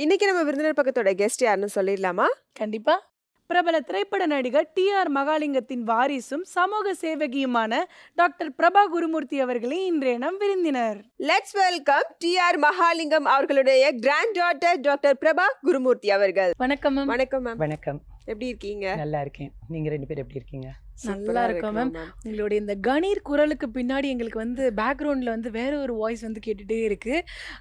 இன்னைக்கு நம்ம விருந்தினர் பக்கத்தோட கெஸ்ட் யாருன்னு சொல்லிடலாமா? கண்டிப்பா. பிரபல திரைப்பட நடிகர் டி ஆர் மகாலிங்கத்தின் வாரிசும் சமூக சேவகியுமான டாக்டர் பிரபா குருமூர்த்தி அவர்களே இன்றைய நம் விருந்தினர். Let's welcome T R Mahalingam அவர்களுடைய grand daughter doctor Prabha Gurumurthy அவர்கள். வணக்கம் மேம் வணக்கம் மேம் வணக்கம். எப்படி இருக்கீங்க? நல்லா இருக்கேன். நீங்க ரெண்டு பேரும் எப்படி இருக்கீங்க? நல்லா இருக்கோம் மேம். உங்களுடைய இந்த கணீர் குரலுக்கு பின்னாடி எங்களுக்கு வந்து பேக்ரவுண்டில் வந்து வேற ஒரு வாய்ஸ் வந்து கேட்டுகிட்டே இருக்கு.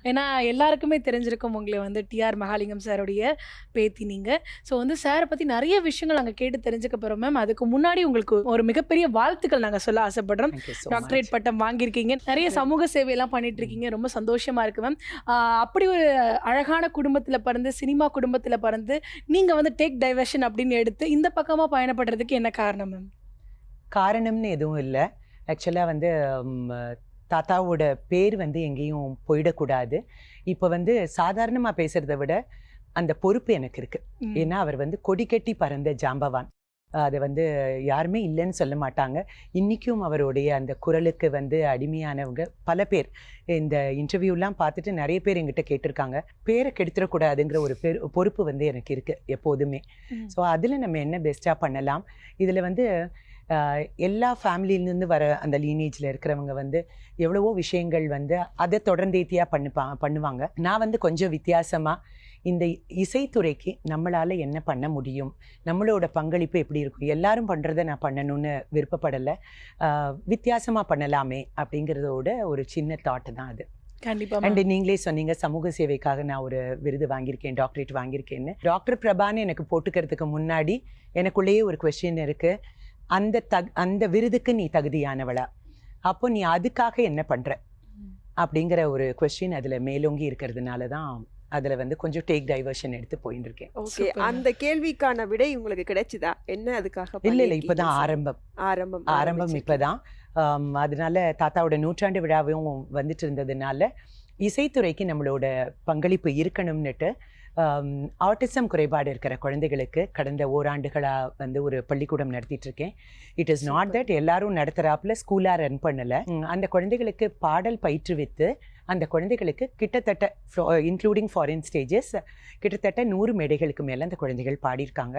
ஏன்னா எல்லாருக்குமே தெரிஞ்சிருக்கும் உங்களை வந்து டிஆர் மகாலிங்கம் சாருடைய பேத்தி நீங்கள் ஸோ வந்து சாரை பற்றி நிறைய விஷயங்கள் நாங்கள் கேட்டு தெரிஞ்சுக்க போகிறோம் மேம். அதுக்கு முன்னாடி உங்களுக்கு ஒரு மிகப்பெரிய வாழ்த்துக்கள் நாங்கள் சொல்ல ஆசைப்படுறோம். டாக்டரேட். பட்டம் வாங்கியிருக்கீங்க. நிறைய சமூக சேவையெல்லாம் பண்ணிட்டு இருக்கீங்க ரொம்ப சந்தோஷமா இருக்கு மேம். அப்படி ஒரு அழகான குடும்பத்தில் பிறந்து சினிமா குடும்பத்தில் பிறந்து நீங்க வந்து டேக் டைவர்ஷன் அப்படின்னு எடுத்து இந்த பக்கமா பயணப்படுறதுக்கு என்ன காரணம் மேம்? காரணம்னு எதுவும் இல்லை. ஆக்சுவலாக வந்து தாத்தாவோட பேர் வந்து எங்கேயும் போயிடக்கூடாது. இப்போ வந்து சாதாரணமாக பேசுகிறத விட அந்த பொறுப்பு எனக்கு இருக்கு. ஏன்னா அவர் வந்து கொடி கட்டி பறந்த ஜாம்பவான். அது வந்து யாருமே இல்லைன்னு சொல்ல மாட்டாங்க. இன்றைக்கும் அவருடைய அந்த குரலுக்கு வந்து அடிமையானவங்க பல பேர். இந்த இன்டர்வியூலாம் பார்த்துட்டு நிறைய பேர் எங்கிட்ட கேட்டிருக்காங்க. பேரை கெடுத்துடக்கூடாதுங்கிற ஒரு பெரு பொறுப்பு வந்து எனக்கு இருக்குது எப்போதுமே. ஸோ அதில் நம்ம என்ன பெஸ்ட்டாக பண்ணலாம்? இதில் வந்து எல்லா ஃபேமிலியிலேருந்து வர அந்த லீனேஜில் இருக்கிறவங்க வந்து எவ்வளவோ விஷயங்கள் வந்து அதை தொடர்ந்தேத்தியாக பண்ணுப்பா பண்ணுவாங்க. நான் வந்து கொஞ்சம் வித்தியாசமாக இந்த இசைத்துறைக்கு நம்மளால் என்ன பண்ண முடியும்? நம்மளோட பங்களிப்பு எப்படி இருக்கும்? எல்லாரும் பண்ணுறதை நான் பண்ணணும்னு விருப்பப்படலை. வித்தியாசமாக பண்ணலாமே அப்படிங்கிறதோட ஒரு சின்ன தாட் தான் அது. கண்டிப்பா அண்ட். நீங்களே சொன்னீங்க சமூக சேவைக்காக நான் ஒரு விருது வாங்கியிருக்கேன் டாக்டரேட் வாங்கியிருக்கேன்னு. டாக்டர் பிரபான்னு எனக்கு போட்டுக்கிறதுக்கு முன்னாடி எனக்குள்ளேயே ஒரு கொஸ்டின் இருக்கு. அந்த தக் அந்த விருதுக்கு நீ தகுதியானவளா அப்போ நீ அதுக்காக என்ன பண்ற. அப்படிங்கிற ஒரு கொஸ்டின் அதுல மேலோங்கி இருக்கிறதுனால தான் அதுல வந்து கொஞ்சம் டேக் டைவர்ஷன் எடுத்து போயிட்டு இருக்கேன் ஓகே. அந்த கேள்விக்கான விடை உங்களுக்கு கிடைச்சுதா என்ன அதுக்காக இல்ல இல்ல இப்பதான்? ஆரம்பம் ஆரம்பம் ஆரம்பம். இப்பதான் அதனால தாத்தாவோட நூற்றாண்டு விழாவும் வந்துட்டு இருந்ததுனால இசைத்துறைக்கு நம்மளோட பங்களிப்பு இருக்கணும்னுட்டு ஆட்டிசம் குறைபாடு இருக்கிற குழந்தைகளுக்கு கடந்த ஓராண்டுகளாக வந்து ஒரு பள்ளிக்கூடம் நடத்திட்டு இருக்கேன் இட் இஸ் நாட். தட் எல்லாரும் நடத்துகிறாப்புல ஸ்கூலாக ரன் பண்ணலை. அந்த குழந்தைகளுக்கு பாடல் பயிற்றுவித்து அந்த குழந்தைகளுக்கு கிட்டத்தட்ட இன்க்ளூடிங் ஃபாரின் ஸ்டேஜஸ் கிட்டத்தட்ட நூறு மேடைகளுக்கு மேலே அந்த குழந்தைகள் பாடியிருக்காங்க.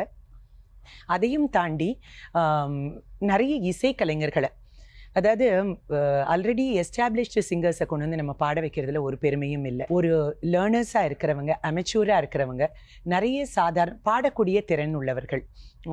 அதையும் தாண்டி நிறைய இசை கலைஞர்களை அதாவது ஆல்ரெடி எஸ்டாப்ளிஷ்டு சிங்கர்ஸை கொண்டு வந்து நம்ம பாட வைக்கிறதுல ஒரு பெருமையும் இல்லை. ஒரு லேர்னர்ஸாக இருக்கிறவங்க அமெச்சூராக இருக்கிறவங்க நிறைய சாதாரண பாடக்கூடிய திறன் உள்ளவர்கள்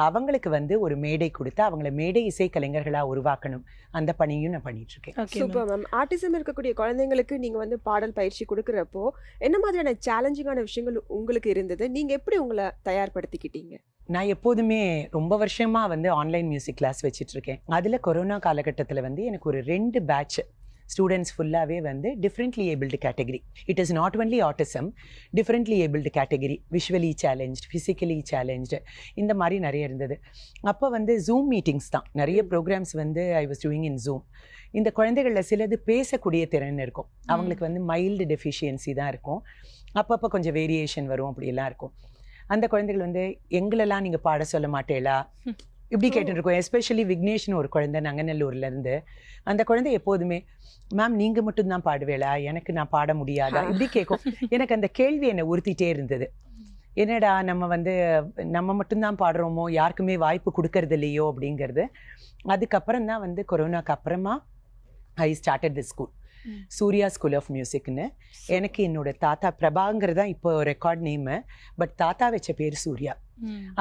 அவங்களுக்கு வந்து ஒரு மேடை கொடுத்து அவங்கள மேடை இசை கலைஞர்களாக உருவாக்கணும். அந்த பணியும் நான் பண்ணிட்டு இருக்கேன். சூப்பர் மேம் ஆட்டிசம் இருக்கக்கூடிய குழந்தைங்களுக்கு நீங்க வந்து பாடல் பயிற்சி கொடுக்கறப்போ என்ன மாதிரியான சேலஞ்சிங்கான விஷயங்கள் உங்களுக்கு இருந்தது? நீங்க எப்படி உங்களை தயார்படுத்திக்கிட்டீங்க? நான் எப்போதுமே ரொம்ப வருஷமா வந்து ஆன்லைன் மியூசிக் கிளாஸ் வச்சிட்டு இருக்கேன் அதில் கொரோனா காலகட்டத்தில் வந்து எனக்கு ஒரு ரெண்டு பேட்ச் ஸ்டூடெண்ட்ஸ் ஃபுல்லாகவே வந்து differently abled category it is not only autism differently abled category visually challenge physically challenge இந்த மாதிரி நிறைய இருந்தது. அப்போ வந்து ஜூம் மீட்டிங்ஸ் தான். நிறைய ப்ரோக்ராம்ஸ் வந்து I was doing in Zoom இந்த குழந்தைகளில் சிலது பேசக்கூடிய திறன் இருக்கும். அவங்களுக்கு வந்து மைல்டு டெஃபிஷியன்சி தான் இருக்கும். அப்பப்போ கொஞ்சம் வேரியேஷன் வரும் அப்படியெல்லாம் இருக்கும். அந்த குழந்தைகள் வந்து எங்களெல்லாம் நீங்கள் பாட சொல்ல மாட்டேளா ம். இப்படி. கேட்டுருக்கோம். எஸ்பெஷலி விக்னேஷ்னு ஒரு குழந்தை நங்கநல்லூர்ல இருந்து அந்த குழந்தை எப்போதுமே மேம் நீங்க மட்டும்தான் பாடுவேளா எனக்கு நான் பாட முடியாதா? இப்படி கேட்கும். எனக்கு அந்த கேள்வி என்னை உறுத்திட்டே இருந்தது. என்னடா நம்ம வந்து நம்ம மட்டும்தான் பாடுறோமோ? யாருக்குமே வாய்ப்பு கொடுக்கறது இல்லையோ? அப்படிங்கிறது. அதுக்கப்புறம் தான் வந்து கொரோனாக்கு அப்புறமா I started the school. Surya school of மியூசிக்னு எனக்கு என்னோட தாத்தா பிரபாங்கிறது தான் இப்போ ரெக்கார்ட் நேமு பட் தாத்தா வச்ச பேர் சூர்யா.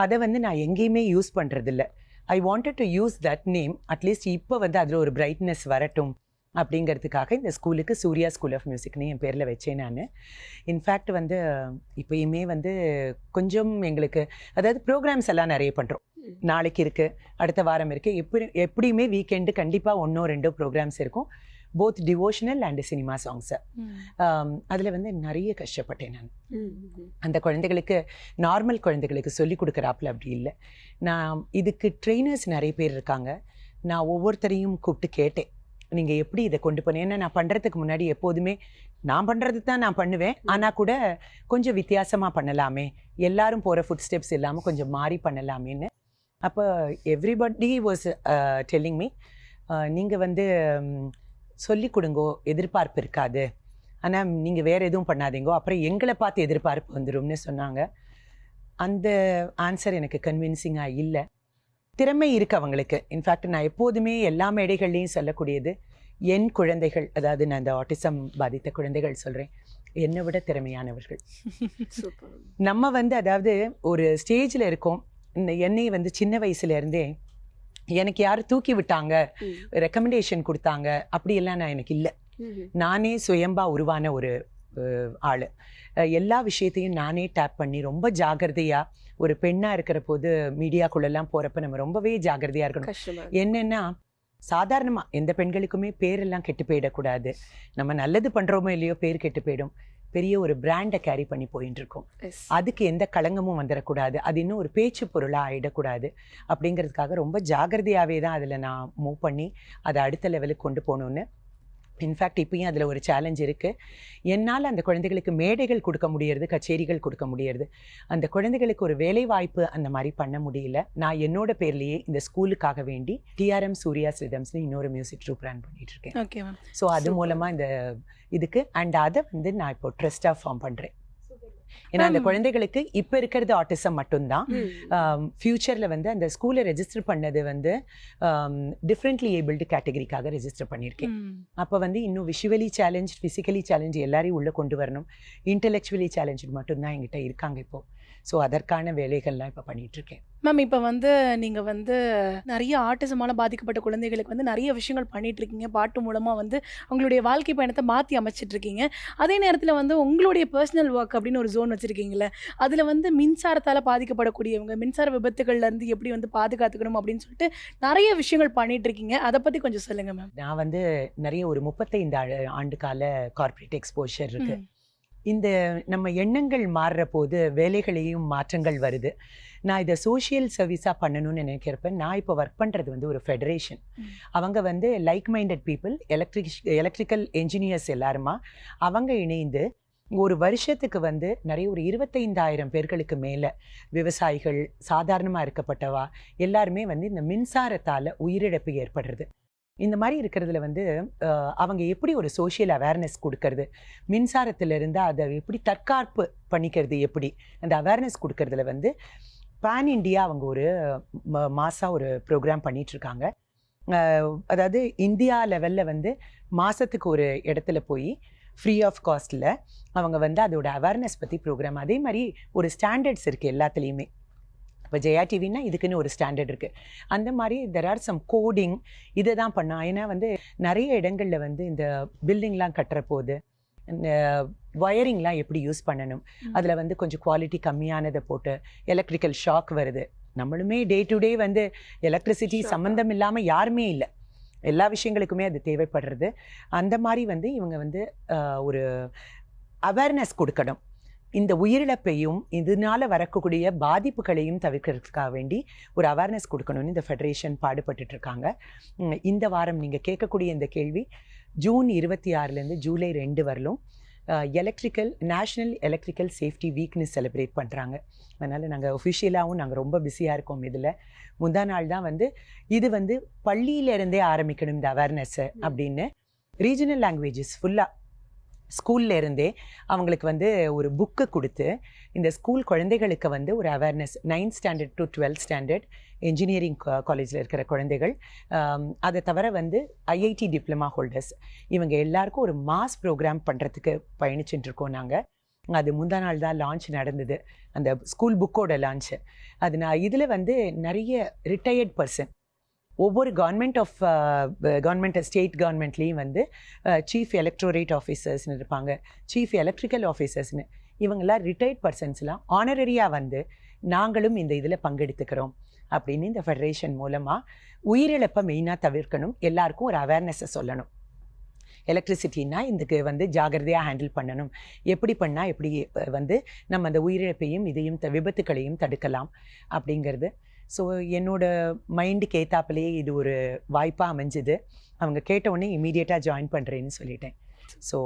அதை வந்து நான் எங்கேயுமே யூஸ் பண்ணுறதில்ல I wanted to use that name at least இப்போ வந்து அதில் ஒரு பிரைட்னஸ் வரட்டும் அப்படிங்கிறதுக்காக இந்த ஸ்கூலுக்கு சூர்யா ஸ்கூல் ஆஃப் மியூசிக்னு என் பேரில் வச்சேன் நான். இன்ஃபேக்ட் வந்து இப்போயுமே வந்து கொஞ்சம் எங்களுக்கு அதாவது ப்ரோக்ராம்ஸ் எல்லாம் நிறைய பண்ணுறோம். நாளைக்கு இருக்குது அடுத்த வாரம் இருக்குது எப்படி எப்படியுமே வீக்கெண்டு கண்டிப்பாக ஒன்றோ ரெண்டோ ப்ரோக்ராம்ஸ் இருக்கும். Both devotional and cinema songs. அதில் வந்து நிறைய கஷ்டப்பட்டேன் நான். அந்த குழந்தைகளுக்கு நார்மல் குழந்தைகளுக்கு சொல்லி கொடுக்குறாப்புல அப்படி இல்லை. நான் இதுக்கு ட்ரெயினர்ஸ் நிறைய பேர் இருக்காங்க. நான் ஒவ்வொருத்தரையும் கூப்பிட்டு கேட்டேன். நீங்கள் எப்படி இதை கொண்டு போனேன் ஏன்னா நான் பண்ணுறதுக்கு முன்னாடி எப்போதுமே நான் பண்ணுறது தான் நான் பண்ணுவேன். ஆனால் கூட கொஞ்சம் வித்தியாசமாக பண்ணலாமே. எல்லாரும் போகிற ஃபுட் ஸ்டெப்ஸ் இல்லாமல் கொஞ்சம் மாறி பண்ணலாமேன்னு. அப்போ எவ்ரிபடி வாஸ் டெல்லிங் மீ நீங்கள் வந்து ம், சொல்லிக் கொடுங்கோ எதிர்பார்ப்பு இருக்காது. ஆனால் நீங்கள் வேறு எதுவும் பண்ணாதீங்கோ அப்புறம் எங்களை பார்த்து எதிர்பார்ப்பு வந்துரும்னு சொன்னாங்க. அந்த ஆன்சர் எனக்கு கன்வின்சிங்காக இல்லை. திறமை இருக்கு அவங்களுக்கு. இன்ஃபேக்ட் நான் எப்போதுமே எல்லா மேடைகள்லையும் சொல்லக்கூடியது என் குழந்தைகள் அதாவது நான் இந்த ஆட்டிசம் பாதித்த குழந்தைகள் சொல்கிறேன் என்னை விட திறமையானவர்கள். நம்ம வந்து அதாவது ஒரு ஸ்டேஜில் இருக்கோம். இந்த என்னை வந்து சின்ன வயசுல இருந்தே எனக்கு யார் தூக்கி விட்டாங்க. ரெக்கமெண்டேஷன் கொடுத்தாங்க. அப்படியெல்லாம் நான் எனக்கு இல்லை. நானே சுயம்பா உருவான ஒரு ஆளு. எல்லா விஷயத்தையும் நானே டேப் பண்ணி ரொம்ப ஜாகிரதையா ஒரு பெண்ணா இருக்கிற போது மீடியாக்குள்ளெல்லாம் போறப்ப நம்ம ரொம்பவே ஜாகிரதையா இருக்கணும். என்னன்னா சாதாரணமா எந்த பெண்களுக்குமே பேரெல்லாம் கெட்டு போயிடக்கூடாது. நம்ம நல்லது பண்றோமோ இல்லையோ பேர் கெட்டு போயிடும். பெரிய ஒரு பிராண்டை கேரி பண்ணி போயிட்டு இருக்கோம் அதுக்கு எந்த களங்கமும் வந்துடக்கூடாது அது இன்னும் ஒரு பேச்சு பொருளாக ஆயிடக்கூடாது. அப்படிங்கிறதுக்காக ரொம்ப ஜாகிரதையாகவே தான் அதில் நான் மூவ் பண்ணி அதை அடுத்த லெவலுக்கு கொண்டு போகணுன்னு இன்ஃபேக்ட் இப்பயும் அதில் ஒரு சேலஞ்ச் இருக்குது என்னால் அந்த குழந்தைகளுக்கு மேடைகள் கொடுக்க முடியறது கச்சேரிகள் கொடுக்க முடியறது. அந்த குழந்தைகளுக்கு ஒரு வேலை வாய்ப்பு அந்த மாதிரி பண்ண முடியல. நான் என்னோட பேர்லேயே இந்த ஸ்கூலுக்காக வேண்டி டிஆர்எம் சூர்யா ஸ்ரிதம்ஸ்னு இன்னொரு மியூசிக் ட்ரூப் ரன் பண்ணிட்டு இருக்கேன். ஓகே ஸோ அது. மூலமாக இந்த இதுக்கு அண்ட் அதை வந்து நான் இப்போ ட்ரஸ்டாக ஃபார்ம் பண்ணுறேன் ஏன்னா அந்த. குழந்தைகளுக்கு இப்போ இருக்கிறது ஆட்டிசம் மட்டும்தான். ஃப்யூச்சரில் வந்து அந்த ஸ்கூலை ரெஜிஸ்டர் பண்ணது வந்து டிஃப்ரெண்ட்லி ஏபிள்டு கேட்டகரிக்காக ரெஜிஸ்டர் பண்ணியிருக்கேன். அப்போ வந்து இன்னும் விஷுவலி சேலஞ்ச் ஃபிசிக்கலி சேலஞ்ச் எல்லாரையும் உள்ளே கொண்டு வரணும். இன்டெலெக்சுவலி சேலஞ்சு மட்டும்தான் எங்கிட்ட இருக்காங்க இப்போ. ஸோ அதற்கான வேலைகள்லாம் இப்போ பண்ணிட்டு இருக்கேன் மேம் இப்போ வந்து நீங்கள் வந்து நிறைய ஆட்டிசமால பாதிக்கப்பட்ட குழந்தைகளுக்கு வந்து நிறைய விஷயங்கள் பண்ணிட்டு இருக்கீங்க பாட்டு மூலமாக வந்து அவங்களுடைய வாழ்க்கை பயணத்தை மாற்றி அமைச்சிட்டு இருக்கீங்க அதே நேரத்தில் வந்து உங்களுடைய பர்சனல் ஒர்க் அப்படின்னு ஒரு ஜோன் வச்சுருக்கீங்களே அதில் வந்து மின்சாரத்தால் பாதிக்கப்படக்கூடியவங்க மின்சார விபத்துகள்ல இருந்து எப்படி வந்து பாதுகாத்துக்கணும் அப்படின்னு சொல்லிட்டு நிறைய விஷயங்கள் பண்ணிட்டு இருக்கீங்க அதை பற்றி கொஞ்சம் சொல்லுங்கள் மேம் நான் வந்து நிறைய ஒரு முப்பத்தைந்து ஆண்டு- ஆண்டு கால கார்ப்பரேட் எக்ஸ்போஷர் இருக்கு இந்த நம்ம எண்ணங்கள் மாறுற போது வேலைகளையும் மாற்றங்கள் வருது. நான் இதை சோஷியல் சர்வீஸாக பண்ணணும்னு நினைக்கிறப்ப நான் இப்போ ஒர்க் பண்ணுறது வந்து ஒரு ஃபெடரேஷன். அவங்க வந்து like minded people electric electrical engineers எல்லாருமா அவங்க இணைந்து ஒரு வருஷத்துக்கு வந்து நிறைய ஒரு இருபத்தைந்தாயிரம் பேர்களுக்கு மேலே விவசாயிகள் சாதாரணமாக இருக்கப்பட்டவா எல்லாருமே வந்து இந்த மின்சாரத்தால் உயிரிழப்பு ஏற்படுறது. இந்த மாதிரி இருக்கிறதுல வந்து அவங்க எப்படி ஒரு சோஷியல் அவேர்னஸ் கொடுக்கறது? மின்சாரத்திலிருந்து அதை எப்படி தற்காப்பு பண்ணிக்கிறது எப்படி? அந்த அவேர்னஸ் கொடுக்கறதுல வந்து பேன் இண்டியா அவங்க ஒரு மாதம் ஒரு ப்ரோக்ராம் பண்ணிகிட்ருக்காங்க இருக்காங்க அதாவது இந்தியா லெவலில் வந்து மாதத்துக்கு ஒரு இடத்துல போய் ஃப்ரீ ஆஃப் காஸ்ட்டில் அவங்க வந்து அதோட அவேர்னஸ் பற்றி ப்ரோக்ராம் அதே மாதிரி ஒரு ஸ்டாண்டர்ட்ஸ் இருக்குது எல்லாத்துலேயுமே. இப்போ ஜெயா டிவின்னா இதுக்குன்னு ஒரு ஸ்டாண்டர்ட் இருக்குது அந்த மாதிரி தெர் ஆர் சம் கோடிங் இதை தான் பண்ணா. ஏன்னா வந்து நிறைய இடங்களில் வந்து இந்த பில்டிங்லாம் கட்டுற போது இந்த வயரிங்லாம் எப்படி யூஸ் பண்ணணும். அதில் வந்து கொஞ்சம் குவாலிட்டி கம்மியானதை போட்டு எலக்ட்ரிக்கல் ஷாக் வருது. நம்மளுமே டே டு டே வந்து எலக்ட்ரிசிட்டி. சம்மந்தம் இல்லாமல் யாருமே இல்லை. எல்லா விஷயங்களுக்குமே அது தேவைப்படுறது. அந்த மாதிரி வந்து இவங்க வந்து ஒரு அவேர்னஸ் கொடுக்கணும். இந்த உயிரிழப்பையும் இதனால வரக்கூடிய பாதிப்புகளையும் தவிர்க்கிறதுக்காக வேண்டி ஒரு அவேர்னஸ் கொடுக்கணும்னு இந்த ஃபெடரேஷன் பாடுபட்டுட்டு இருக்காங்க இந்த வாரம் நீங்கள் கேட்கக்கூடிய இந்த கேள்வி ஜூன் இருபத்தி ஆறுலேருந்து ஜூலை ரெண்டு வரலும் எலக்ட்ரிக்கல் நேஷ்னல் எலக்ட்ரிக்கல் சேஃப்டி வீக்னு செலிப்ரேட் பண்ணுறாங்க அதனால் நாங்கள் ஒஃபிஷியலாகவும் நாங்கள் ரொம்ப பிஸியாக இருக்கோம் இதில். முந்தா நாள் தான் வந்து இது வந்து பள்ளியிலேருந்தே ஆரம்பிக்கணும் இந்த அவேர்னஸ்ஸை அப்படின்னு. ரீஜனல் லாங்குவேஜஸ் ஃபுல்லாக ஸ்கூல்ல இருந்தே அவங்களுக்கு வந்து ஒரு புக்கு கொடுத்து இந்த ஸ்கூல் குழந்தைகளுக்கு வந்து ஒரு awareness ninth standard to twelfth standard engineering காலேஜில் இருக்கிற குழந்தைகள் அதை தவிர வந்து ஐஐடி டிப்ளமா ஹோல்டர்ஸ் இவங்க எல்லாருக்கும் ஒரு மாஸ் ப்ரோக்ராம் பண்ணுறதுக்கு பயணிச்சுட்டு இருக்கோம் நாங்கள் அது முந்தா நாள் தான் லான்ச் நடந்தது. அந்த ஸ்கூல் புக்கோட லான்ச்சு அது நான் இதில் வந்து நிறைய ரிட்டையர்ட் பர்சன் ஒவ்வொரு கவர்மெண்ட் ஆஃப் கவர்மெண்ட் ஸ்டேட் கவர்மெண்ட்லேயும் வந்து சீஃப் எலக்ட்ரோரேட் ஆஃபீஸர்ஸ்னு இருப்பாங்க. சீஃப் எலக்ட்ரிக்கல் ஆஃபீஸர்ஸ்னு இவங்கெல்லாம் ரிட்டையர்ட் பர்சன்ஸ்லாம் ஆனரரியாக வந்து நாங்களும் இந்த இதில் பங்கெடுத்துக்கிறோம். அப்படின்னு இந்த ஃபெடரேஷன் மூலமாக உயிரிழப்பை மெயினாக தவிர்க்கணும். எல்லாருக்கும் ஒரு அவேர்னஸை சொல்லணும். எலக்ட்ரிசிட்டின்னா இதுக்கு வந்து ஜாகிரதையாக ஹேண்டில் பண்ணணும். எப்படி பண்ணால் எப்படி வந்து நம்ம அந்த உயிரிழப்பையும் இதையும் த- விபத்துக்களையும் தடுக்கலாம். அப்படிங்கிறது ஸோ என்னோட மைண்டுக்கு ஏத்தாப்பிலேயே இது ஒரு வாய்ப்பாக அமைஞ்சுது. அவங்க கேட்ட உடனே இமீடியட்டாக ஜாயின் பண்ணுறேன்னு சொல்லிட்டேன். ஸோ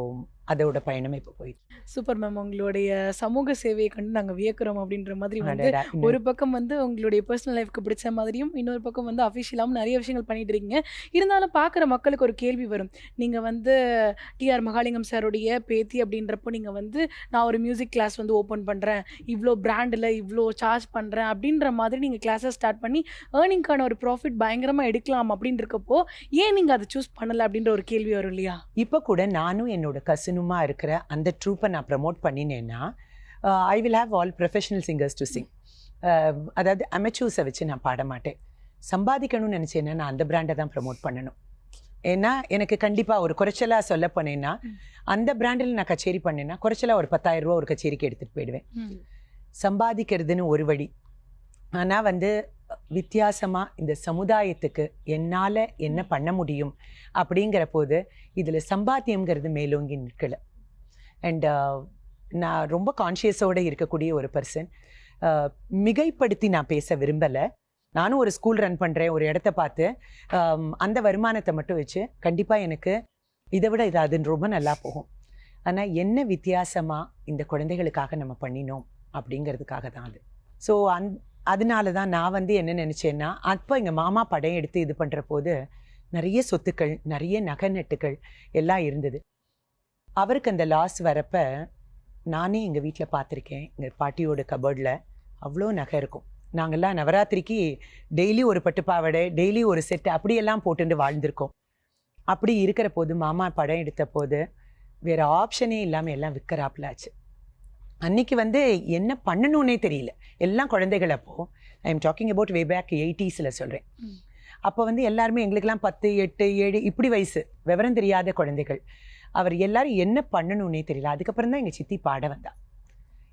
அதோட பயணம் இப்போ போயிட்டு சூப்பர் மேம். உங்களுடைய சமூக சேவையை கண்டு நாங்க வியக்கிறோம் அப்படின்ற மாதிரி வந்து ஒரு பக்கம் வந்து உங்களுடைய பர்சனல் லைஃப்க்கு பிடிச்ச மாதிரியும் இன்னொரு பக்கம் வந்து அஃபிஷியலாகவும் நிறைய விஷயங்கள் பண்ணிட்டு இருக்கீங்க. இருந்தாலும் பார்க்குற மக்களுக்கு ஒரு கேள்வி வரும். நீங்கள் வந்து டிஆர் மகாலிங்கம் சாருடைய பேத்தி அப்படின்றப்போ நீங்கள் வந்து நான் ஒரு மியூசிக் கிளாஸ் வந்து ஓப்பன் பண்ணுறேன் இவ்வளோ பிராண்டில் இவ்வளோ சார்ஜ் பண்ணுறேன் அப்படின்ற மாதிரி நீங்கள் கிளாஸை ஸ்டார்ட் பண்ணி ஏர்னிங்க்கான ஒரு ப்ராஃபிட் பயங்கரமாக எடுக்கலாம் அப்படின்னு இருக்கப்போ ஏன் நீங்கள் அதை சூஸ் பண்ணலை அப்படின்ற ஒரு கேள்வி வரும் இல்லையா? இப்போ கூட நானும் என்னோட கசினுமா இருக்கிற அந்த ட்ரூப்பை நான் promote பண்ணினேன்னா I will have all professional singers to sing அதாவது அமெச்சூஸை வச்சு நான் பாட மாட்டேன் சம்பாதிக்கணும்னு நினச்சேன்னா நான் அந்த பிராண்டை தான் ப்ரமோட் பண்ணணும். ஏன்னா எனக்கு கண்டிப்பாக ஒரு குறைச்சலாக சொல்ல போனேன்னா. அந்த பிராண்டில் நான் கச்சேரி பண்ணேன்னா குறைச்சலாக ஒரு பத்தாயிரம் ரூபா ஒரு கச்சேரிக்கு எடுத்துகிட்டு போயிடுவேன். சம்பாதிக்கிறதுன்னு ஒரு வழி. ஆனால் வந்து வித்தியாசமாக இந்த சமுதாயத்துக்கு என்னால் என்ன பண்ண முடியும் அப்படிங்கிற போது இதில் சம்பாத்தியம்ங்கிறது மேலோங்கி நிற்கல. அண்ட் நான் ரொம்ப கான்ஷியஸோடு இருக்கக்கூடிய ஒரு பர்சன் மிகைப்படுத்தி நான் பேச விரும்பலை. நானும் ஒரு ஸ்கூல் ரன் பண்ணுறேன் ஒரு இடத்த பார்த்து அந்த வருமானத்தை மட்டும் வச்சு கண்டிப்பாக எனக்கு இதை விட இது ரொம்ப நல்லா போகும். ஆனால் என்ன வித்தியாசமாக இந்த குழந்தைகளுக்காக நம்ம பண்ணினோம் அப்படிங்கிறதுக்காக தான் அது. ஸோ அந் அதனால தான் நான் வந்து என்ன நினச்சேன்னா அப்போ எங்கள் மாமா படம் எடுத்து இது பண்ணுற போது நிறைய சொத்துக்கள் நிறைய நகை நட்டுகள் எல்லாம் இருந்தது. அவருக்கு அந்த லாஸ் வரப்ப நானே எங்கள் வீட்டில் பார்த்துருக்கேன். எங்கள் பாட்டியோட கபோர்டில் அவ்வளோ நகை இருக்கும். நாங்கள்லாம் நவராத்திரிக்கு டெய்லி ஒரு பட்டு பாவாடை டெய்லி ஒரு செட்டு அப்படியெல்லாம் போட்டுட்டு வாழ்ந்திருக்கோம். அப்படி இருக்கிற போது மாமா படம் எடுத்த போது வேறு ஆப்ஷனே இல்லாமல் எல்லாம் விற்கிறாப்புல ஆச்சு அன்னைக்கு வந்து என்ன பண்ணணும்னே தெரியல. எல்லாம் குழந்தைகள் அப்போ I am talking about way back எயிட்டிஸில் சொல்கிறேன். அப்போ வந்து எல்லாருமே எங்களுக்கெல்லாம் பத்து எட்டு ஏழு இப்படி வயசு விவரம் தெரியாத குழந்தைகள். அவர் எல்லாரும் என்ன பண்ணணும்னே தெரியல. அதுக்கப்புறம் தான் எங்கள் சித்தி பாட வந்தா.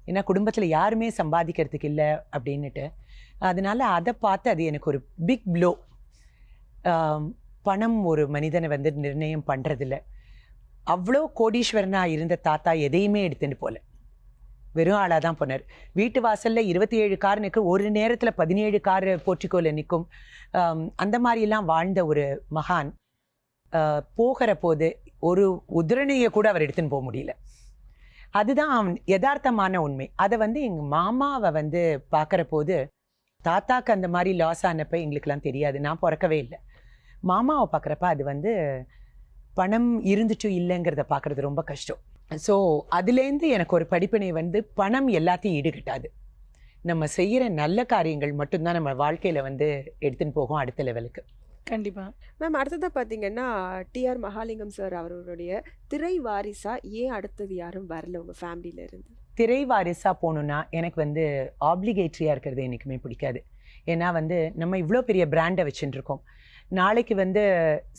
ஏன்னா குடும்பத்தில் யாருமே சம்பாதிக்கிறதுக்கு இல்லை அப்படின்னுட்டு. அதனால அதை பார்த்து அது எனக்கு ஒரு பிக் ப்ளோ பணம் ஒரு மனிதனை வந்து நிர்ணயம் பண்ணுறதில்ல அவ்வளோ கோடீஸ்வரனாக இருந்த தாத்தா எதையுமே எடுத்துட்டு போல. வெறும் ஆளாக தான் போனார். வீட்டு வாசலில் இருபத்தி ஏழு கார் நிற்கும் ஒரு நேரத்தில் பதினேழு கார் போர்ட்டிக்கோவில் நிற்கும் அந்த மாதிரிலாம் வாழ்ந்த ஒரு மகான். போகிற போது ஒரு உதிரணையை கூட அவர் எடுத்துன்னு போக முடியல. அதுதான் அவன் யதார்த்தமான உண்மை. அதை வந்து எங்கள் மாமாவை வந்து பார்க்குற போது தாத்தாக்கு அந்த மாதிரி லாஸ் ஆனப்ப எங்களுக்கெல்லாம் தெரியாது. நான் பிறக்கவே இல்லை. மாமாவை பார்க்குறப்ப அது வந்து பணம் இருந்துச்சோ இல்லைங்கிறத பார்க்குறது ரொம்ப கஷ்டம். ஸோ அதுலேருந்து எனக்கு ஒரு படிப்பினை வந்து பணம் எல்லாத்தையும் ஈடுகட்டாது. நம்ம செய்கிற நல்ல காரியங்கள் மட்டும்தான் நம்ம வாழ்க்கையில் வந்து எடுத்துன்னு போகும் அடுத்த லெவலுக்கு. கண்டிப்பா. மேம் அடுத்ததாக பார்த்தீங்கன்னா டிஆர் மகாலிங்கம் சார் அவர்களுடைய திரை வாரிசா ஏன் அடுத்தது யாரும் வரல உங்கள் ஃபேமிலியில இருந்து? திரை வாரிசாக போகணுன்னா எனக்கு வந்து ஆப்ளிகேட்ரியாக இருக்கிறது என்றைக்குமே பிடிக்காது. ஏன்னா வந்து நம்ம இவ்வளோ பெரிய பிராண்டை வச்சுட்டு இருக்கோம் நாளைக்கு வந்து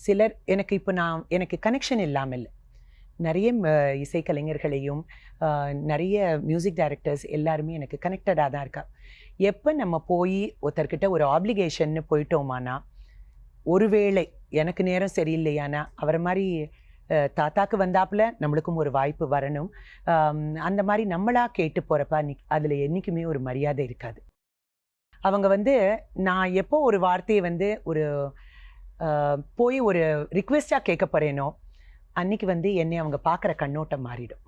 சிலர் எனக்கு இப்போ நான் எனக்கு கனெக்ஷன் இல்லாமல் இல்லை நிறைய இசைக்கலைஞர்களையும் நிறைய மியூசிக் டைரக்டர்ஸ் எல்லாருமே எனக்கு கனெக்டடாக தான் இருக்கா. எப்போ நம்ம போய் ஒருத்தர்கிட்ட ஒரு ஆப்ளிகேஷன்னு போயிட்டோமானா ஒருவேளை எனக்கு நேரம் சரியில்லையானா அவரை மாதிரி தாத்தாக்கு வந்தாப்புல நம்மளுக்கும் ஒரு வாய்ப்பு வரணும். அந்த மாதிரி நம்மளாக கேட்டு போகிறப்ப அதில் என்றைக்குமே ஒரு மரியாதை இருக்காது. அவங்க வந்து நான் எப்போ ஒரு வார்த்தையை வந்து ஒரு போய் ஒரு ரிக்வெஸ்டாக கேட்க போகிறேனோ அன்னைக்கு வந்து என்னை அவங்க பார்க்குற கண்ணோட்டம் மாறிடும்.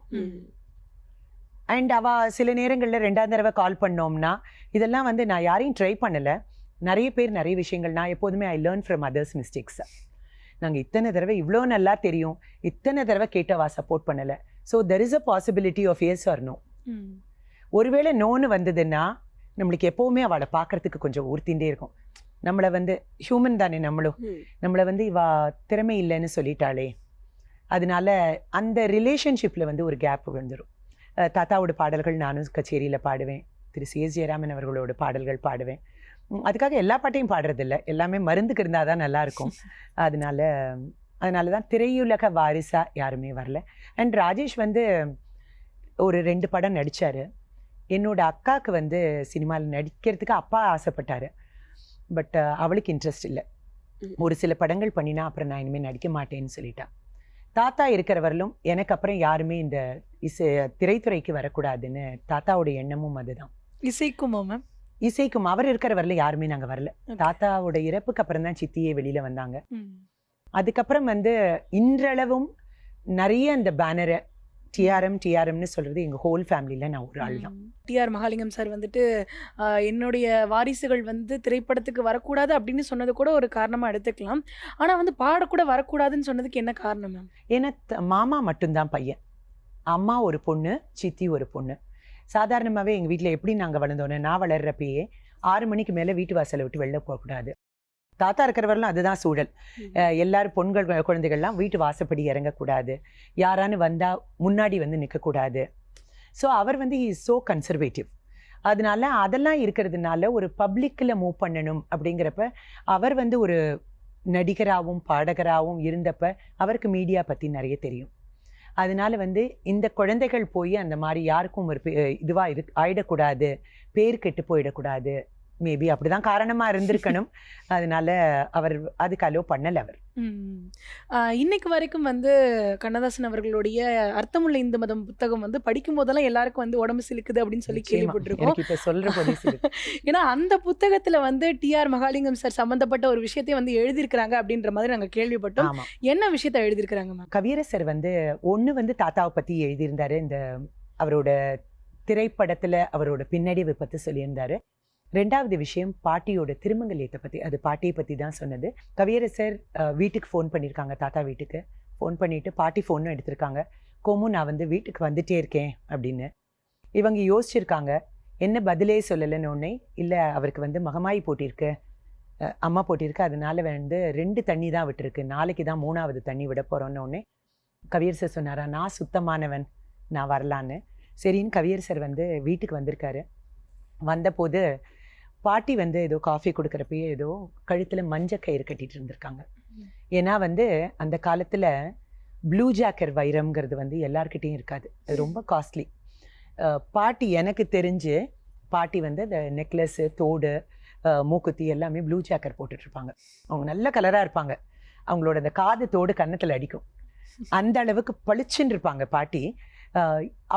அண்ட் அவ சில நேரங்களில் ரெண்டாம் தடவை கால் பண்ணோம்னா இதெல்லாம் வந்து நான் யாரையும் ட்ரை பண்ணலை. நிறைய பேர் நிறைய விஷயங்கள். நான் எப்போதுமே I learn from others mistakes நாங்கள் இத்தனை தடவை இவ்வளோ நல்லா தெரியும். இத்தனை தடவை கேட்டவா சப்போர்ட் பண்ணலை. So there is a possibility of yes or no. ஒருவேளை நோன்னு வந்ததுன்னா நம்மளுக்கு எப்போவுமே அவளை பார்க்கறதுக்கு கொஞ்சம் உறுத்திண்டே இருக்கும். நம்மளை வந்து ஹியூமன் தானே நம்மளும். நம்மளை வந்து இவா திறமை இல்லைன்னு சொல்லிட்டாளே. அதனால அந்த ரிலேஷன்ஷிப்பில் வந்து ஒரு கேப் விழுந்துடும் தாத்தாவோட பாடல்கள் நானும் கச்சேரியில் பாடுவேன். திரு. சி. எஸ். ஜெயராமன் அவர்களோட பாடல்கள் பாடுவேன். அதுக்காக எல்லா பாட்டையும் பாடுறதில்ல. எல்லாமே மருந்துக்கு இருந்தால் தான் நல்லாயிருக்கும் அதனால அதனால தான் திரையுலக வாரிசா யாருமே வரல. அண்ட் ராஜேஷ் வந்து ஒரு ரெண்டு படம் நடித்தார் என்னோட அக்காவுக்கு வந்து சினிமாவில் நடிக்கிறதுக்கு அப்பா ஆசைப்பட்டார். பட் அவளுக்கு இன்ட்ரெஸ்ட் இல்லை. ஒரு சில படங்கள் பண்ணினா அப்புறம் நான் இனிமேல் நடிக்க மாட்டேன்னு சொல்லிட்டா. தாத்தா இருக்கிறவர்களும் எனக்கு அப்புறம் யாருமே இந்த இசை திரைத்துறைக்கு வரக்கூடாதுன்னு தாத்தாவோட எண்ணமும் அதுதான் இசைக்குமா மேம் இசைக்கும் அவர் இருக்கிற வரல யாருமே நாங்கள் வரல. தாத்தாவோட இறப்புக்கு அப்புறம் தான் சித்தியே வெளியில் வந்தாங்க. அதுக்கப்புறம் வந்து இன்றளவும் நிறைய அந்த பேனரை டிஆர்எம் டிஆர்எம்னு சொல்கிறது எங்கள் ஹோல் ஃபேமிலியில் நான் ஒரு ஆள் தான் டிஆர் மகாலிங்கம் சார் வந்துட்டு என்னுடைய வாரிசுகள் வந்து திரைப்படத்துக்கு வரக்கூடாது அப்படின்னு சொன்னது கூட ஒரு காரணமாக எடுத்துக்கலாம். ஆனால் வந்து பாடக்கூட வரக்கூடாதுன்னு சொன்னதுக்கு என்ன காரணம் மேம் ஏன்னா மாமா மட்டும்தான் பையன். அம்மா ஒரு பொண்ணு சித்தி ஒரு பொண்ணு. சாதாரணமாகவே எங்கள் வீட்டில் எப்படி நாங்கள் வளர்ந்தோன்னு நான் வளர்றப்பயே ஆறு மணிக்கு மேலே வீட்டு வாசலை விட்டு வெளில போகக்கூடாது. தாத்தா இருக்கிறவரெல்லாம் அதுதான் சூழல். எல்லாரும் பொண்கள் குழந்தைகள்லாம் வீட்டு வாசப்படி இறங்கக்கூடாது. யாரான்னு வந்தால் முன்னாடி வந்து நிற்கக்கூடாது ஸோ அவர் வந்து இஸ் ஸோ கன்சர்வேட்டிவ் அதனால அதெல்லாம் இருக்கிறதுனால ஒரு பப்ளிக்கில் மூவ் பண்ணணும் அப்படிங்கிறப்ப அவர் வந்து ஒரு நடிகராகவும் பாடகராகவும் இருந்தப்ப அவருக்கு மீடியா பற்றி நிறைய தெரியும். அதனால வந்து இந்த குழந்தைகள் போய் அந்த மாதிரி யாருக்கும் ஒரு இதுவாக இரு ஆயிடக்கூடாது. பேர் கெட்டு போயிடக்கூடாது. மேபி அப்படிதான் காரணமா இருந்திருக்கணும். அதனால அவர் அதுக்கு அலோ பண்ணல அவர். இன்னைக்கு வரைக்கும் வந்து கண்ணதாசன் அவர்களுடைய அர்த்தமுள்ள இந்து மதம் புத்தகம் வந்து படிக்கும் போதெல்லாம் எல்லாருக்கும் வந்து உடம்பு சிலுக்குது அப்படின்னு சொல்லி. கேள்விப்பட்டிருக்கோம். இப்ப சொல்ற. ஏன்னா அந்த புத்தகத்துல வந்து டிஆர் மகாலிங்கம் சார் சம்பந்தப்பட்ட ஒரு விஷயத்தையும் வந்து எழுதியிருக்கிறாங்க அப்படின்ற மாதிரி நாங்க கேள்விப்பட்டோம். என்ன விஷயத்தை எழுதியிருக்கிறாங்க கவியரசர் வந்து ஒண்ணு வந்து தாத்தாவை பத்தி எழுதியிருந்தாரு. இந்த அவரோட திரைப்படத்துல அவரோட பின்னடைவை பத்தி சொல்லியிருந்தாரு. ரெண்டாவது விஷயம் பாட்டியோட திருமங்கலியத்தை பற்றி அது பாட்டியை பற்றி தான் சொன்னது. கவியரசர் வீட்டுக்கு ஃபோன் பண்ணியிருக்காங்க தாத்தா வீட்டுக்கு. ஃபோன் பண்ணிட்டு பாட்டி ஃபோனும் எடுத்திருக்காங்க. கோமு நான் வந்து வீட்டுக்கு வந்துட்டே இருக்கேன் அப்படின்னு. இவங்க யோசிச்சிருக்காங்க என்ன பதிலே சொல்லலைன்னு ஒன்னே இல்லை அவருக்கு வந்து மகமாயி போட்டிருக்கு. அம்மா போட்டிருக்கு அதனால வந்து ரெண்டு தண்ணி தான் விட்டுருக்கு. நாளைக்கு தான் மூணாவது தண்ணி விட போகிறோன்னு ஒன்னே கவியரசர் சொன்னாரா நான் சுத்தமானவன் நான் வரலான்னு. சரின்னு கவியரசர் வந்து வீட்டுக்கு வந்திருக்காரு. வந்தபோது பாட்டி வந்து ஏதோ காஃபி கொடுக்குறப்பயே ஏதோ கழுத்தில் மஞ்சள் கயிறு கட்டிட்டு இருந்திருக்காங்க. ஏன்னா வந்து அந்த காலத்தில் ப்ளூ ஜாக்கர் வைரம்ங்கிறது வந்து எல்லார்கிட்டயும் இருக்காது. அது ரொம்ப காஸ்ட்லி பாட்டி எனக்கு தெரிஞ்சு பாட்டி வந்து அந்த நெக்லஸ்ஸு தோடு மூக்குத்தி எல்லாமே ப்ளூ ஜாக்கர் போட்டுட்ருப்பாங்க அவங்க நல்ல கலராக இருப்பாங்க. அவங்களோட அந்த காது தோடு கன்னத்தில் அடிக்கும். அந்த அளவுக்கு பளிச்சுன்னு இருப்பாங்க பாட்டி.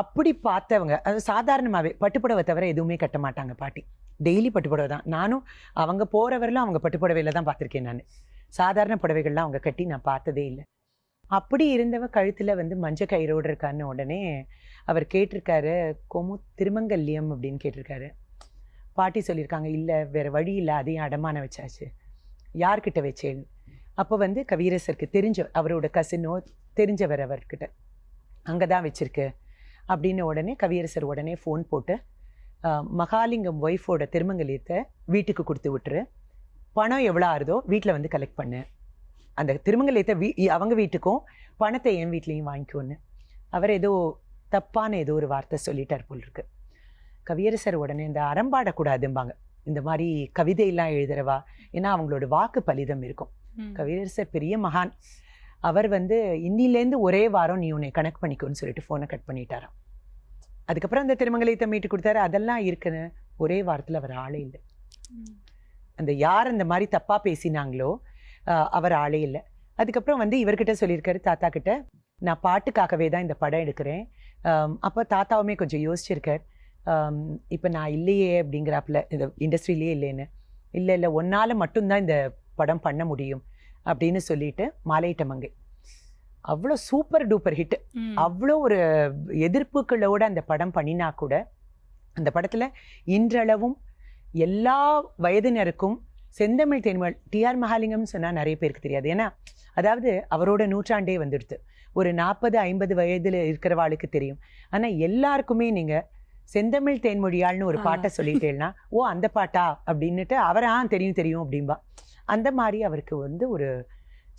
அப்படி பார்த்தவங்க அது சாதாரணமாகவே பட்டுப்புடவை தவிர எதுவுமே கட்ட மாட்டாங்க பாட்டி. டெய்லி பட்டுப்புடவை தான். நானும் அவங்க போகிறவரெல்லாம் அவங்க பட்டுப்புடவையில் தான் பார்த்துருக்கேன் நான். சாதாரண புடவைகள்லாம் அவங்க கட்டி நான் பார்த்ததே இல்லை. அப்படி இருந்தவ கழுத்தில் வந்து மஞ்சள் கயிறோடு இருக்கான்னு உடனே அவர் கேட்டிருக்காரு கொமு திருமங்கல்யம் அப்படின்னு கேட்டிருக்காரு. பாட்டி சொல்லியிருக்காங்க இல்லை வேற வழி இல்லை அதையும் அடமான வச்சாச்சு. யார்கிட்ட வச்சேன் அப்போ வந்து கவீரசருக்கு தெரிஞ்ச அவரோட கசினோ தெரிஞ்சவர் அவர்கிட்ட. அங்கே தான் வச்சிருக்கு. அப்படின்னு உடனே கவியரசர் உடனே ஃபோன் போட்டு மகாலிங்கம் ஒய்ஃபோட திருமங்கல்யத்தை வீட்டுக்கு கொடுத்து விட்டுரு. பணம் எவ்வளோ ஆறுதோ வீட்டில் வந்து கலெக்ட் பண்ணு. அந்த திருமங்கல்யத்தை வீ அவங்க வீட்டுக்கும் பணத்தை என் வீட்லேயும் வாங்கிக்கோன்னு. அவர் ஏதோ தப்பான ஏதோ ஒரு வார்த்தை சொல்லிட்டார் போல் இருக்கு. கவியரசர் உடனே இந்த அறம்பாடக்கூடாதும்பாங்க இந்த மாதிரி கவிதையெல்லாம் எழுதுறவா? ஏன்னா அவங்களோட வாக்கு பலிதம் இருக்கும். கவியரசர் பெரிய மகான். அவர் வந்து இன்னிலேருந்து ஒரே வாரம் நீ உன்னை கணக்கு பண்ணிக்கோன்னு சொல்லிட்டு ஃபோனை கட் பண்ணிட்டாராம். அதுக்கப்புறம் அந்த திருமங்கலத்தை மீட்டு கொடுத்தாரு. அதெல்லாம் இருக்குன்னு ஒரே வாரத்தில் அவர் ஆளே இல்லை. அந்த யார் அந்த மாதிரி தப்பாக பேசினாங்களோ அவர் ஆளே இல்லை. அதுக்கப்புறம் வந்து இவர்கிட்ட சொல்லியிருக்காரு தாத்தா கிட்ட நான் பாட்டுக்காகவே தான் இந்த படம் எடுக்கிறேன். அப்போ தாத்தாவுமே கொஞ்சம் யோசிச்சிருக்கார். இப்போ நான் இல்லையே அப்படிங்கிறாப்புல இந்த இண்டஸ்ட்ரியிலேயே இல்லைன்னு. இல்லை இல்லை ஒன்னால் மட்டும்தான் இந்த படம் பண்ண முடியும். அப்படின்னு சொல்லிட்டு மாலையிட்ட மங்கை. அவ்வளோ சூப்பர் டூப்பர் ஹிட் அவ்வளோ ஒரு எதிர்ப்புகளோட அந்த படம் பண்ணினா கூட அந்த படத்தில் இன்றளவும் எல்லா வயதினருக்கும் செந்தமிழ் தேன்மல் டிஆர் மகாலிங்கம்னு சொன்னால் நிறைய பேருக்கு தெரியாது. ஏன்னா அதாவது அவரோட நூற்றாண்டே வந்துடுது ஒரு நாற்பது ஐம்பது வயதில் இருக்கிறவாளுக்கு தெரியும். ஆனால் எல்லாருக்குமே நீங்கள் செந்தமிழ் தேன்மொழியாள்னு ஒரு. பாட்டை சொல்லிட்டேன்னா ஓ அந்த பாட்டா? அப்படின்னுட்டு அவர் தெரியும் தெரியும் அப்படின்பா அந்த மாதிரி அவருக்கு வந்து ஒரு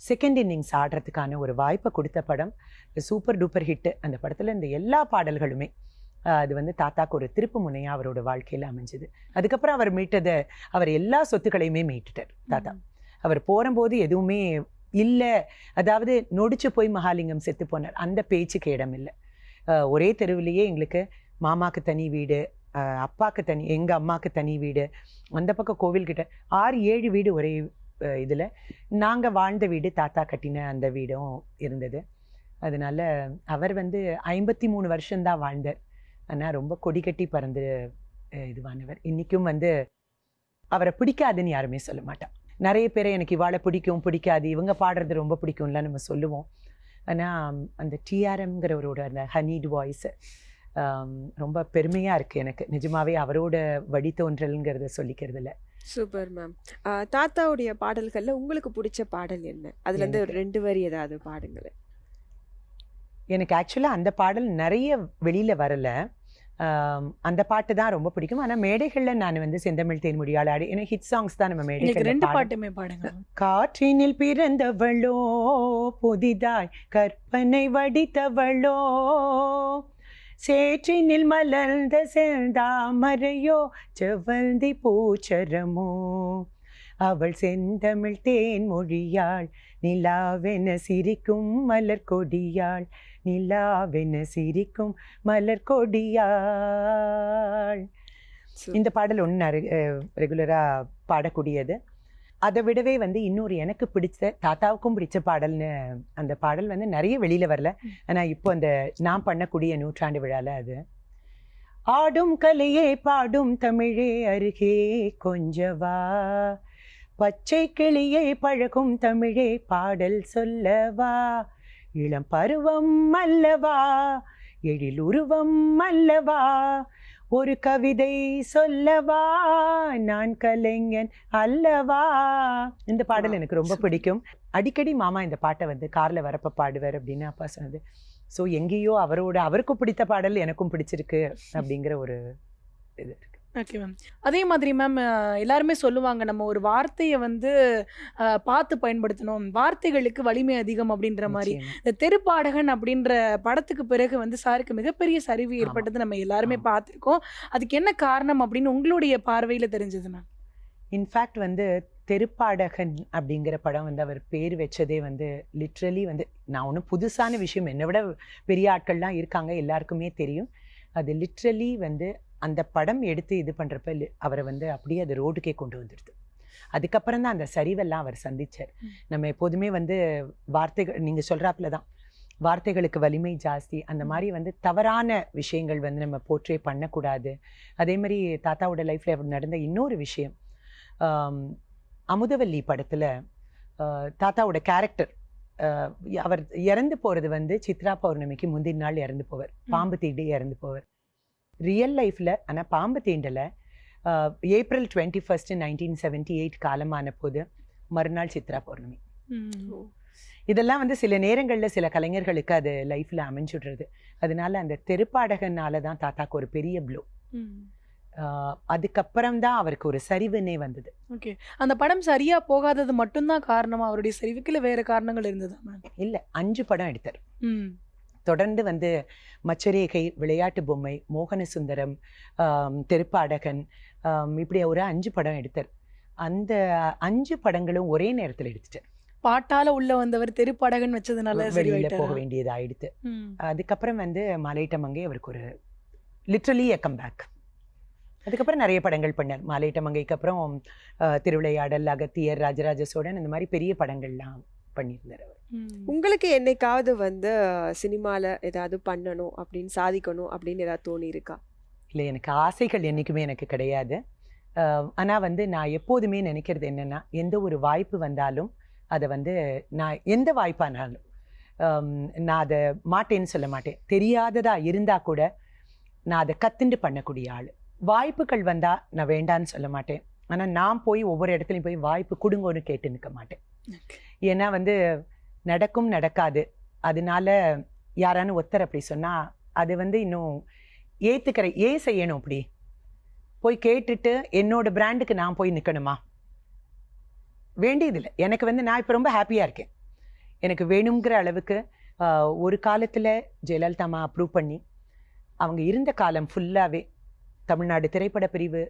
செகண்ட் இன்னிங்ஸ் ஆடுறதுக்கான ஒரு வாய்ப்பை கொடுத்த படம். சூப்பர் டூப்பர் ஹிட் அந்த படத்தில் இந்த எல்லா பாடல்களுமே அது வந்து தாத்தாக்கு ஒரு திருப்பு முனையாக அவரோட வாழ்க்கையில் அமைஞ்சது. அதுக்கப்புறம் அவர் மீட்டதை அவர் எல்லா சொத்துக்களையுமே மீட்டுட்டார் தாத்தா. அவர் போகும்போது எதுவுமே இல்லை. அதாவது நொடிச்சு போய் மகாலிங்கம் செத்து போனார். அந்த பேச்சுக்கு இடம் இல்லை. ஒரே தெருவிலேயே எங்களுக்கு மாமாக்கு தனி வீடு அப்பாவுக்கு தனி எங்கள் அம்மாவுக்கு தனி வீடு. அந்த பக்கம் கோவில்கிட்ட ஆறு ஏழு வீடு ஒரே இதில். நாங்கள் வாழ்ந்த வீடு தாத்தா கட்டின அந்த வீடும் இருந்தது. அதனால அவர் வந்து ஐம்பத்தி மூணு வருஷம்தான் வாழ்ந்தார். ஆனால் ரொம்ப கொடி கட்டி பறந்து இதுவானவர். இன்றைக்கும் வந்து அவரை பிடிக்காதுன்னு யாருமே சொல்ல மாட்டான். நிறைய பேரை எனக்கு இவாளை பிடிக்கும் பிடிக்காது இவங்க பாடுறது ரொம்ப பிடிக்கும்லாம் நம்ம சொல்லுவோம். ஆனால் அந்த டிஆர்எம்ங்கிறவரோட அந்த ஹனீட் வாய்ஸ் ரொம்ப பெருமையாக இருக்குது எனக்கு. நிஜமாவே அவரோட வழித்தோன்றல்ங்கிறத சொல்லிக்கிறதுல. Super ma'am. தாத்தாவுடைய பாடல்கள்ல உங்களுக்கு பிடிச்ச பாடல் என்ன? அதுல இருந்து ஒரு ரெண்டு வரி ஏதாவது பாடுங்களேன். எனக்கு ஆக்சுவலாக அந்த பாடல் நிறைய வெளியில் வரல. அந்த பாட்டு தான் ரொம்ப பிடிக்கும். ஆனால் மேடைகளில் நான் வந்து செந்தமிழ் தேன்மொழியால் ஆடி ஏன்னா ஹிட் சாங்ஸ் தான் நம்ம மேடைகளில் ரெண்டு பாட பாட்டுமே பாடுங்க காற்றினில் பிறந்தவளோ புதிதாய் கற்பனை வடித்தவளோ சேற்றினில் மலர்ந்த செந்தாமரையோ செவ்வந்தி பூச்சரமோ. அவள் செந்தமிழ் தேன் மொழியாள் நிலாவென சிரிக்கும் மலர் கொடியாள் நிலாவென சிரிக்கும் மலர் கொடியாள் இந்த பாடல் ஒன்று ரெகுலராக பாடக்கூடியது. அதை விடவே வந்து இன்னொரு எனக்கு பிடிச்ச தாத்தாவுக்கும் பிடிச்ச பாடல்னு அந்த பாடல் வந்து நிறைய வெளியில் வரல. ஆனால் இப்போ அந்த நான் பண்ணக்கூடிய நூற்றாண்டு விழால அது. ஆடும் கலையே பாடும் தமிழே அருகே கொஞ்சவா பச்சை கிளியே பழகும் தமிழே பாடல் சொல்லவா இளம் பருவம் அல்லவா? எழில் உருவம் அல்லவா? ஒரு கவிதை சொல்லவா? நான் கலைஞன் அல்லவா? இந்த பாடல் எனக்கு ரொம்ப. பிடிக்கும். அடிக்கடி மாமா இந்த பாட்டை வந்து கார்ல வரப்ப பாடுவார் அப்படின்னு அப்பா சொன்னது. ஸோ எங்கேயோ அவரோட அவருக்கும் பிடித்த பாடல் எனக்கும் பிடிச்சிருக்கு அப்படிங்கிற ஒரு இது. ஓகே மேம் அதே மாதிரி மேம் எல்லாருமே சொல்லுவாங்க நம்ம ஒரு வார்த்தையை வந்து பார்த்து பயன்படுத்தணும் வார்த்தைகளுக்கு வலிமை அதிகம் அப்படின்ற மாதிரி. இந்த தெருப்பாடகன் அப்படின்ற படத்துக்கு பிறகு வந்து சாருக்கு மிகப்பெரிய சரிவு. ஏற்பட்டது நம்ம எல்லாருமே. பார்த்துருக்கோம் அதுக்கு என்ன காரணம் அப்படின்னு உங்களுடைய பார்வையில தெரிஞ்சது மேம் இன்ஃபேக்ட் வந்து தெருப்பாடகன் அப்படிங்கிற படம் வந்து அவர் பேர் வச்சதே வந்து லிட்ரலி வந்து நான் ஒன்றும் புதுசான விஷயம் என்னை விட பெரிய ஆட்கள்லாம் இருக்காங்க எல்லாருக்குமே தெரியும் அது லிட்ரலி வந்து அந்த படம் எடுத்து இது பண்ணுறப்ப அவரை வந்து அப்படியே அது ரோடுக்கே கொண்டு வந்துடுது. அதுக்கப்புறம் தான் அந்த சரிவெல்லாம் அவர் சந்திச்சார். ம். நம்ம எப்போதுமே வந்து வார்த்தைகள் நீங்கள் சொல்கிறாப்புல தான். வார்த்தைகளுக்கு வலிமை ஜாஸ்தி. அந்த. மாதிரி வந்து தவறான விஷயங்கள் வந்து நம்ம போற்றே பண்ணக்கூடாது. அதே மாதிரி தாத்தாவோட லைஃப்பில் நடந்த இன்னொரு விஷயம். அமுதவல்லி படத்தில் தாத்தாவோட கேரக்டர் அவர் இறந்து போகிறது வந்து சித்ரா பௌர்ணமிக்கு முந்தின நாள் இறந்து போவார். பாம்பு தீண்டி இறந்து போவார். ரியல் லைஃப்பில் ஆனால் பாம்பு தீண்டலை. April twenty first nineteen seventy eight காலமான போது மறுநாள் சித்ரா பௌர்ணமி. இதெல்லாம் வந்து சில நேரங்களில் சில கலைஞர்களுக்கு அது லைஃப்பில் அமைஞ்சுடுறது. அதனால அந்த தெருப்பாடகனால தான் தாத்தாக்கு ஒரு பெரிய ப்ளோ. அதுக்கப்புறம் தான் அவருக்கு ஒரு சரிவுனே வந்தது. ஓகே. அந்த படம் சரியா போகாதது மட்டும்தான் காரணமா? அவருடைய சரிவுக்கு இல்ல வேற காரணங்கள் இருந்ததா மேம்? இல்லை அஞ்சு படம் எடுத்தார். தொடர்ந்து வந்து மச்சரேகை விளையாட்டு பொம்மை மோகன சுந்தரம் தெருப்பாடகன் இப்படி ஒரு அஞ்சு படம் எடுத்தார் அந்த அஞ்சு படங்களும் ஒரே நேரத்தில் எடுத்துட்டார் பாட்டால உள்ள வந்தவர் தெருப்பாடகன் வச்சதுனால வெளியில போக? வேண்டியது ஆயிடுத்து ம். அதுக்கப்புறம் வந்து மலையிட்டமங்கை அவருக்கு ஒரு லிட்ரலி எ கம்பேக் அதுக்கப்புறம் நிறைய படங்கள் பண்ணார் மலையிட்டமங்கைக்கு அப்புறம் திருவிளையாடல் அகத்தியர் ராஜராஜ சோழன் இந்த மாதிரி பெரிய படங்கள்லாம். பண்ணியிருந்தார் அவர். உங்களுக்கு என்னைக்காவது வந்து சினிமால ஏதாவது பண்ணணும் அப்படின்னு சாதிக்கணும் அப்படின்னு ஏதாவது தோணி இருக்கா இல்லை எனக்கு ஆசைகள் என்றைக்குமே எனக்கு கிடையாது. ஆனால் வந்து நான் எப்போதுமே நினைக்கிறது என்னென்னா எந்த ஒரு வாய்ப்பு வந்தாலும் அதை வந்து நான் எந்த வாய்ப்பானாலும் நான் அதை மாட்டேன்னு சொல்ல மாட்டேன். தெரியாததா இருந்தால் கூட நான் அதை கத்துண்டு பண்ணக்கூடிய ஆள். வாய்ப்புகள் வந்தால் நான் வேண்டான்னு சொல்ல மாட்டேன். ஆனால் நான் போய் ஒவ்வொரு இடத்துலையும் போய் வாய்ப்பு கொடுங்கோன்னு கேட்டு நிற்க மாட்டேன். ஏன்னா வந்து நடக்கும் நடக்காது. அதனால யாரானு ஒத்தர் அப்படி சொன்னால் அது வந்து இன்னும் ஏற்றுக்கிற ஏன் செய்யணும் அப்படி? போய் கேட்டுட்டு என்னோட பிராண்டுக்கு நான் போய் நிற்கணுமா வேண்டியதில்லை. எனக்கு வந்து நான் இப்போ ரொம்ப ஹாப்பியாக இருக்கேன். எனக்கு வேணுங்கிற அளவுக்கு ஒரு காலத்தில் ஜெயலலிதாமா அப்ரூவ் பண்ணி அவங்க இருந்த காலம் ஃபுல்லாகவே தமிழ்நாடு திரைப்பட பிரிவு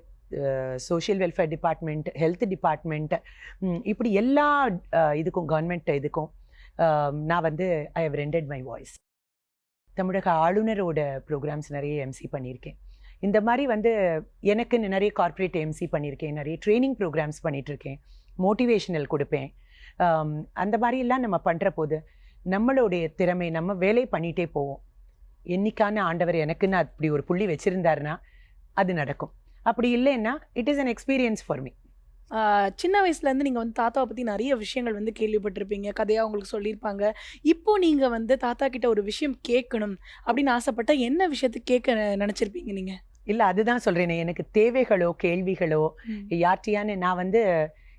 social welfare department health department இப்படி எல்லா இதுக்கும் கவர்மெண்ட் இதுக்கும் நான் வந்து I have rented my voice தமிழக ஆளுநரோட ப்ரோக்ராம்ஸ் நிறைய எம்சி பண்ணியிருக்கேன். இந்த மாதிரி வந்து எனக்குன்னு நிறைய கார்ப்பரேட் எம்சி பண்ணியிருக்கேன் நிறைய ட்ரைனிங் ப்ரோக்ராம்ஸ் பண்ணிகிட்ருக்கேன் மோட்டிவேஷனல் கொடுப்பேன். அந்த மாதிரிலாம் நம்ம பண்ணுற போது நம்மளுடைய திறமை நம்ம வேலை பண்ணிகிட்டே போவோம். என்னைக்கான ஆண்டவர் எனக்குன்னு அப்படி ஒரு புள்ளி வச்சுருந்தாருன்னா அது நடக்கும். அப்படி இல்லைன்னா it is an experience for me சின்ன வயசுலேருந்து நீங்கள் வந்து தாத்தாவை பற்றி நிறைய விஷயங்கள் வந்து கேள்விப்பட்டிருப்பீங்க கதையாக உங்களுக்கு சொல்லியிருப்பாங்க. இப்போ நீங்கள் வந்து தாத்தா கிட்ட ஒரு விஷயம் கேட்கணும் அப்படின்னு ஆசைப்பட்டா என்ன விஷயத்தை கேட்க நினச்சிருப்பீங்க நீங்கள் இல்ல அதுதான் சொல்றேனே எனக்கு தேவைகளோ கேள்விகளோ யார்கிட்டயான்னு நான் வந்து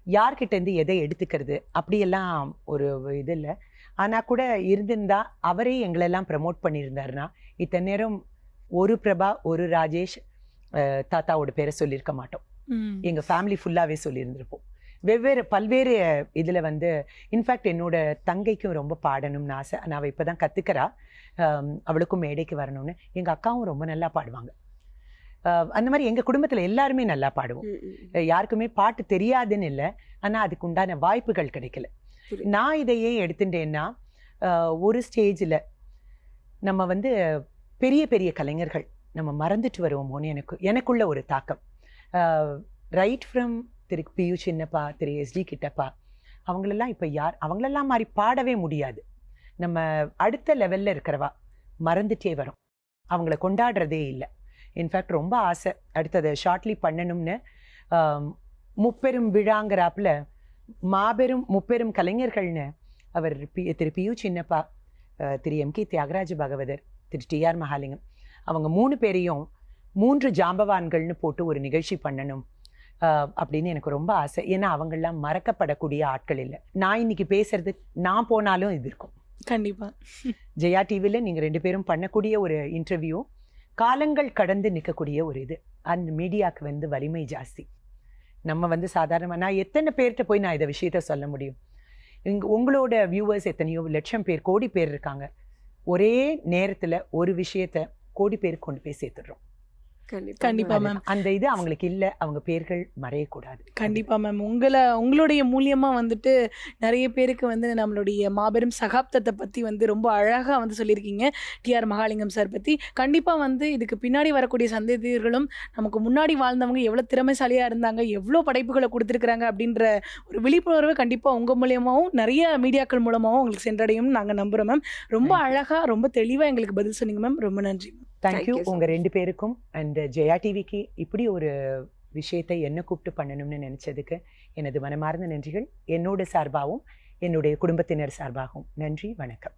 யார்கிட்ட இருந்து எதை எடுத்துக்கிறது அப்படியெல்லாம் ஒரு இது இல்லை. ஆனா கூட இருந்திருந்தா அவரே எங்களெல்லாம் ப்ரமோட் பண்ணியிருந்தாருன்னா இத்தனை நேரம் ஒரு பிரபா ஒரு ராஜேஷ் தாத்தாவோட பேரை சொல்லியிருக்க மாட்டோம். ம். எங்க ஃபேமிலி ஃபுல்லாவே சொல்லியிருந்திருப்போம். வெவ்வேறு பல்வேறு இதுல வந்து இன்ஃபேக்ட் என்னோட தங்கைக்கும் ரொம்ப பாடணும்னு ஆசை. நான் அவள் இப்பதான் கத்துக்கிறா. ஆம், அவளுக்கும் மேடைக்கு வரணும்னு. எங்க அக்காவும் ரொம்ப நல்லா பாடுவாங்க. அந்த மாதிரி எங்க குடும்பத்துல எல்லாருமே நல்லா பாடுவோம். யாருக்குமே பாட்டு தெரியாதுன்னு இல்லை. ஆனா அதுக்கு உண்டான வாய்ப்புகள் கிடைக்கல. நான் இதை ஏன் எடுத்துட்டேன்னா ஒரு ஸ்டேஜில் நம்ம வந்து பெரிய பெரிய கலைஞர்கள் நம்ம மறந்துட்டு வருவோமோன்னு எனக்கு எனக்குள்ள ஒரு தாக்கம். Right from Thiru PU Chinnappa Thiru ST Kittappa அவங்களெல்லாம் இப்போ யார் அவங்களெல்லாம் மாதிரி பாடவே முடியாது. நம்ம அடுத்த லெவலில் இருக்கிறவா மறந்துட்டே வரோம். அவங்கள கொண்டாடுறதே இல்லை. இன்ஃபேக்ட் ரொம்ப ஆசை. அடுத்தது ஷார்ட்லி பண்ணணும்னு முப்பெரும் விழாங்கிறாப்புல மாபெரும் முப்பெரும் கலைஞர்கள்னு அவர் P Thiru PU Chinnappa Thiru M K Thyagaraja Bhagavathar Thiru T R Mahalingam அவங்க மூணு பேரையும் மூன்று ஜாம்பவான்கள்னு போட்டு ஒரு நிகழ்ச்சி பண்ணணும். அப்படின்னு எனக்கு ரொம்ப ஆசை. ஏன்னா அவங்கெல்லாம் மறக்கப்படக்கூடிய ஆட்கள் இல்லை. நான் இன்னைக்கு பேசுறது நான் போனாலும் இது இருக்கும். கண்டிப்பாக ஜெயா டிவியில் நீங்கள் ரெண்டு பேரும் பண்ணக்கூடிய ஒரு இன்டர்வியூ காலங்கள் கடந்து நிற்கக்கூடிய ஒரு இது. அந்த மீடியாவுக்கு வந்து வலிமை ஜாஸ்தி. நம்ம வந்து சாதாரணமாக நான் எத்தனை பேர்கிட்ட போய் நான் இதை விஷயத்த சொல்ல முடியும்? இங்க உங்களோட வியூவர்ஸ் எத்தனையோ லட்சம் பேர் கோடி பேர் இருக்காங்க. ஒரே நேரத்தில் ஒரு விஷயத்த கோடி பேருக்கு கொண்டு போய் சேர்த்துடுறோம். கண்டிப்பா கண்டிப்பா மேம். அந்த இது அவங்களுக்கு இல்லை. அவங்க பேர்கள் மறையக்கூடாது. கண்டிப்பாக மேம் உங்களை உங்களுடைய மூலியமாக வந்துட்டு நிறைய பேருக்கு வந்து நம்மளுடைய மாபெரும் சகாப்தத்தை பற்றி வந்து ரொம்ப அழகாக வந்து சொல்லியிருக்கீங்க. டிஆர் மகாலிங்கம் சார் பற்றி கண்டிப்பாக வந்து இதுக்கு பின்னாடி வரக்கூடிய சந்ததியர்களும் நமக்கு முன்னாடி வாழ்ந்தவங்க எவ்வளோ திறமைசாலியாக இருந்தாங்க எவ்வளோ படைப்புகளை கொடுத்துருக்குறாங்க அப்படின்ற ஒரு விழிப்புணர்வு கண்டிப்பாக உங்கள் மூலியமாகவும் நிறைய மீடியாக்கள் மூலமாகவும் உங்களுக்கு சென்றடையும்னு நாங்கள் நம்புகிறோம் மேம் ரொம்ப. அழகாக ரொம்ப தெளிவாக எங்களுக்கு பதில் சொன்னீங்க மேம் ரொம்ப நன்றி. Thank you you. so உங்க much. ரெண்டு பேருக்கும் அண்ட் ஜெயா டிவிக்கு இப்படி ஒரு விஷயத்தை என்ன கூப்பிட்டு பண்ணணும்னு நினைச்சதுக்கு எனது மனமார்ந்த நன்றிகள். என்னோட சார்பாகவும் என்னுடைய குடும்பத்தினர் சார்பாகவும். நன்றி வணக்கம்.